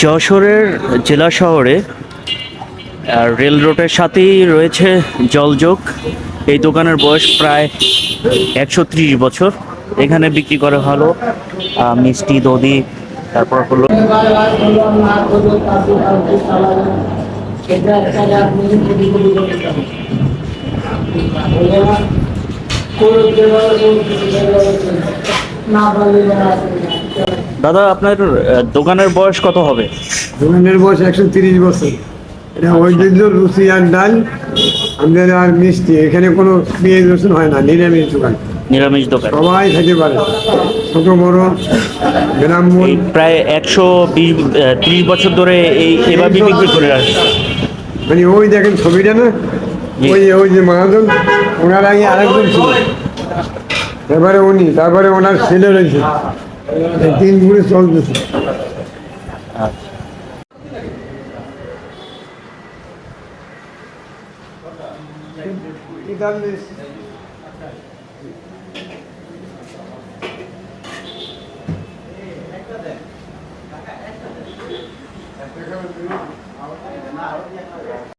যশোরের জেলা শহরে রেল রোডের সাথেই রয়েছে জলযোগ। এই দোকানের বয়স প্রায় একশো ত্রিশ বছর। এখানে বিক্রি করা হলো মিষ্টি, দধি, তারপর হলো দাদা আপনার দোকানের বয়স কত হবে? দোকানের বয়স একশো তিরিশ বছর। এটা ঐতিহ্য লুচি আর ডাল আমাদের আর মিষ্টি। এখানে কোনো পেঁয়াজ রসুন হয় না নিরামিষ দোকান। নিরামিষ দোকান। সবাই খেতে পারে। ছোট বড় এই প্রায় একশো বিশ ত্রিশ বছর ধরে এই এভাবে বিক্রি করে আসছে। মানে ওই দেখেন ছবিটা না। ওই ওই যে মহাজন ওনার আগে আরেকজন ছিল। এবারে উনি তারপরে ওনার ছেলে রয়েছে। তিন গুলি চলতেছে